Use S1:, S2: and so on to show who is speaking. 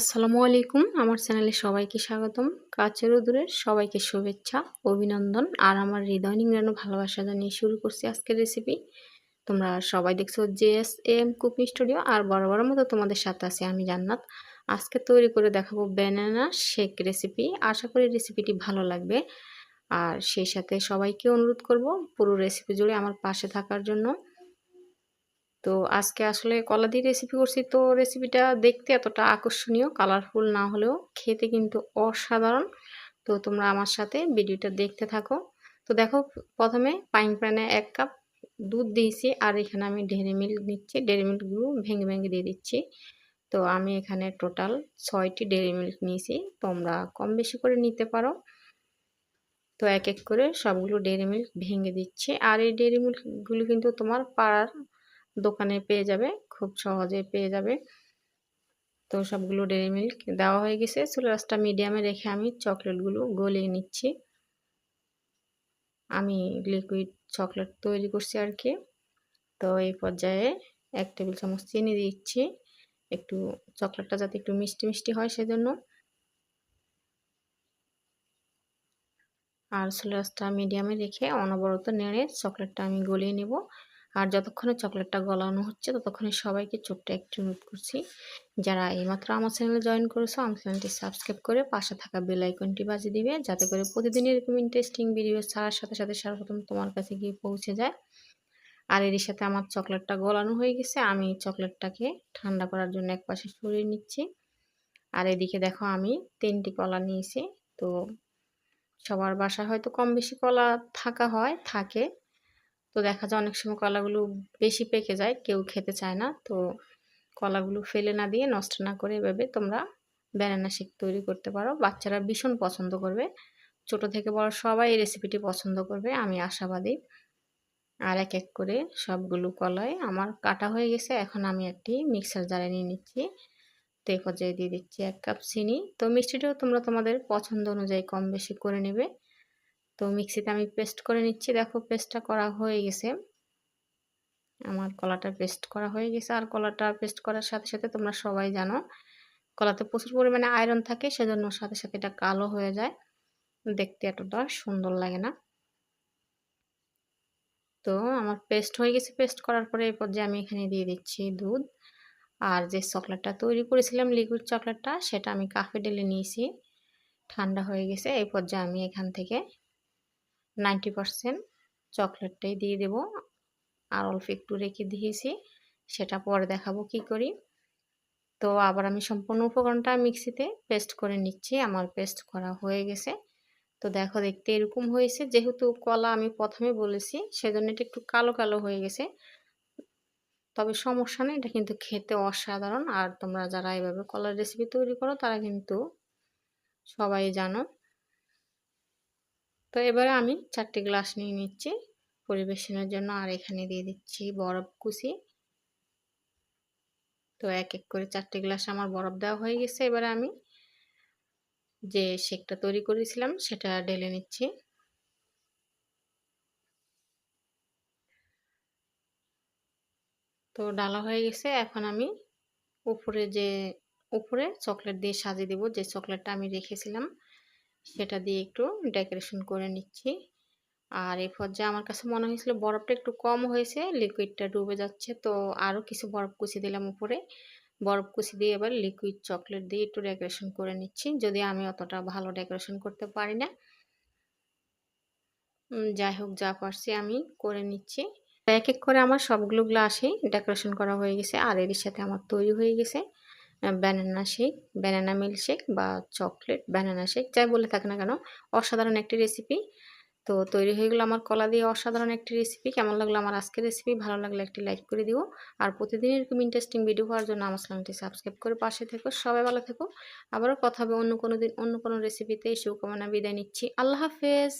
S1: আসসালামু আলাইকুম। আমার চ্যানেলে সবাইকে স্বাগতম। কাছের দূরের সবাইকে শুভেচ্ছা, অভিনন্দন আর আমার হৃদয় নিংড়ানো ভালোবাসা জানিয়ে শুরু করছি আজকের রেসিপি তোমরা সবাই দেখছ J S M cooking studio আর বড় বড় মতো তোমাদের সাথে আছি আমি জান্নাত। আজকে তৈরি করে দেখাবো ব্যানানা শেক রেসিপি আশা করি রেসিপিটি ভালো লাগবে। আর সেই সাথে সবাইকে অনুরোধ করব পুরো রেসিপি জুড়ে আমার পাশে থাকার জন্য। তো আজকে আসলে কলা দিয়ে রেসিপি করছি। তো রেসিপিটা দেখতে এতটা আকর্ষণীয় কালারফুল না হলেও খেতে কিন্তু অসাধারণ। তো তোমরা আমার সাথে ভিডিওটা দেখতে থাকো। তো দেখো, প্রথমে পাইন প্যানে এক কাপ দুধ দিয়েছি আর এখানে আমি ডেরি মিল্ক নিচ্ছি। ডেরি মিল্কগুলো ভেঙে ভেঙে দিয়ে দিচ্ছি। তো আমি এখানে টোটাল ছয়টি ডেরি মিল্ক নিয়েছি। তোমরা কম বেশি করে নিতে পারো। তো এক এক করে সবগুলো ডেরি মিল্ক ভেঙে দিচ্ছি। আর এই ডেরি মিল্কগুলো কিন্তু তোমার পাড়ার দোকানে পেয়ে যাবে, খুব সহজে পেয়ে যাবে। তো সবগুলো ডেরি মিল্ক দেওয়া হয়ে গেছে। চুলাসটা মিডিয়ামে রেখে আমি চকলেটগুলো গলিয়ে নিচ্ছি। আমি লিকুইড চকলেট তৈরি করছি আর কি তো এই পর্যায়ে এক টেবিল চামচ চিনি দিচ্ছি। একটু চকলেটটা যাতে একটু মিষ্টি মিষ্টি হয় সেজন্য। আর চুলাসটা মিডিয়ামে রেখে অনবরত নেড়ে চকলেটটা আমি গলিয়ে নেব। আর যতক্ষণে চকলেটটা গলানো হচ্ছে, ততক্ষণে সবাইকে ছোট্ট একটু অনুরোধ করছি, যারা এইমাত্র আমার চ্যানেলে জয়েন করেছ, আমার চ্যানেলটি সাবস্ক্রাইব করে পাশে থাকা বেল আইকনটি বাজিয়ে দিবে, যাতে করে প্রতিদিন এরকম ইন্টারেস্টিং ভিডিও ছাড়ার সাথে সাথে সর্বপ্রথম তোমার কাছে গিয়ে পৌঁছে যায়। আর এর সাথে আমার চকলেটটা গলানো হয়ে গেছে, আমি চকলেটটাকে ঠান্ডা করার জন্য এক পাশে সরিয়ে নিচ্ছি। আর এদিকে দেখো, আমি তিনটি কলা নিয়েছি, তো সবার বাসায় হয়তো কম বেশি কলা থাকা হয়, থাকে তো দেখা যায় অনেক সময় কলাগুলো বেশি পেকে যায়, কেউ খেতে চায় না। তো কলাগুলো ফেলে না দিয়ে নষ্ট না করে এভাবে তোমরা ব্যানানা শেক তৈরি করতে পারো। বাচ্চারা ভীষণ পছন্দ করবে। ছোট থেকে বড় সবাই এই রেসিপিটি পছন্দ করবে, আমি আশাবাদী। আর এক এক করে সবগুলো কলাই আমার কাটা হয়ে গেছে। এখন আমি একটি মিক্সার জারে নিয়ে নিচ্ছি। তো এই পর্যায়ে দিয়ে দিচ্ছি এক কাপ চিনি। তো মিষ্টিটাও তোমরা তোমাদের পছন্দ অনুযায়ী কম বেশি করে নেবে। তো মিক্সিতে আমি পেস্ট করে নিচ্ছি। দেখো পেস্টটা করা হয়ে গেছে। আমার কলাটা পেস্ট করা হয়ে গেছে। আর কলাটা পেস্ট করার সাথে সাথে তোমরা সবাই জানো, কলাতে প্রচুর পরিমাণে আয়রন থাকে, সেজন্য সাথে সাথে এটা কালো হয়ে যায়। দেখতে এতটা সুন্দর লাগে না। তো আমার পেস্ট হয়ে গেছে। পেস্ট করার পরে এই পর্যায়ে আমি এখানে দিয়ে দিচ্ছি দুধ। আর যে চকলেটটা তৈরি করেছিলাম, লিকুইড চকলেটটা, সেটা আমি কাফে ডেলে নিয়েছি। ঠান্ডা হয়ে গেছে। এই পর্যায়ে আমি এখান থেকে নাইনটি পারসেন্ট চকলেটটাই দিয়ে দেব। আর অল্প একটু রেখে দিয়েছি, সেটা পরে দেখাবো কি করি। তো আবার আমি সম্পূর্ণ উপকরণটা মিক্সিতে পেস্ট করে নিচ্ছি, আমার পেস্ট করা হয়ে গেছে। তো দেখো, দেখতে এরকম হয়েছে, যেহেতু কলা আমি প্রথমে বলেছি, সেজন্য এটা একটু কালো কালো হয়ে গেছে। তবে সমস্যা নেই, এটা কিন্তু খেতে অসাধারণ। আর তোমরা যারা এভাবে কলার রেসিপি তৈরি করো, তারা কিন্তু সবাই জানো তো এবারে আমি চারটি গ্লাস নিয়ে নিচ্ছি। পরিবেশনের জন্য আর এখানে দিয়ে দিচ্ছি বরফ কুচি। তো এক এক করে চারটি গ্লাস আমার বরফ দেওয়া হয়ে গেছে। এবারে আমি যে শেকটা তৈরি করেছিলাম সেটা ঢেলে নিচ্ছি। তো ডালা হয়ে গেছে। এখন আমি উপরে যে, উপরে চকলেট দিয়ে সাজিয়ে দেব। যে চকলেটটা আমি রেখেছিলাম সেটা দিয়ে একটু ডেকোরেশন করে নিচ্ছি। আর এই পর্যায়ে আমার কাছে মনে হয়েছিল বরফটা একটু কম হয়েছে লিকুইডটা ডুবে যাচ্ছে, তো আরও কিছু বরফ কুচি দিলাম উপরে। বরফ কুচি দিয়ে এবার লিকুইড চকলেট দিয়ে একটু ডেকোরেশন করে নিচ্ছি, যদি আমি অতটা ভালো ডেকোরেশন করতে পারি না। যাই হোক, যা পারছি আমি করে নিচ্ছি। এক এক করে আমার সবগুলো গ্লাসেই ডেকোরেশন করা হয়ে গেছে, আর এর সাথে আমার তৈরি হয়ে গেছে। Banana shake banana milk shake বা চকলেট ব্যানানা শেক যাই বলে থাকে না কেন, অসাধারণ একটি রেসিপি তো তৈরি হয়ে গেলো আমার কলা দিয়ে অসাধারণ একটি রেসিপি কেমন লাগল আমার আজকের রেসিপি ভালো লাগলে একটি লাইক করে দিও। আর প্রতিদিন এরকম ইন্টারেস্টিং ভিডিও হওয়ার জন্য আমার চ্যানেলটি সাবস্ক্রাইব করে পাশে থেকো। সবাই ভালো থেকো। আবারও কথা হবে অন্য কোনো দিন, অন্য কোনো রেসিপিতে শুভকামনা বিদায় নিচ্ছি। আল্লাহ হাফেজ!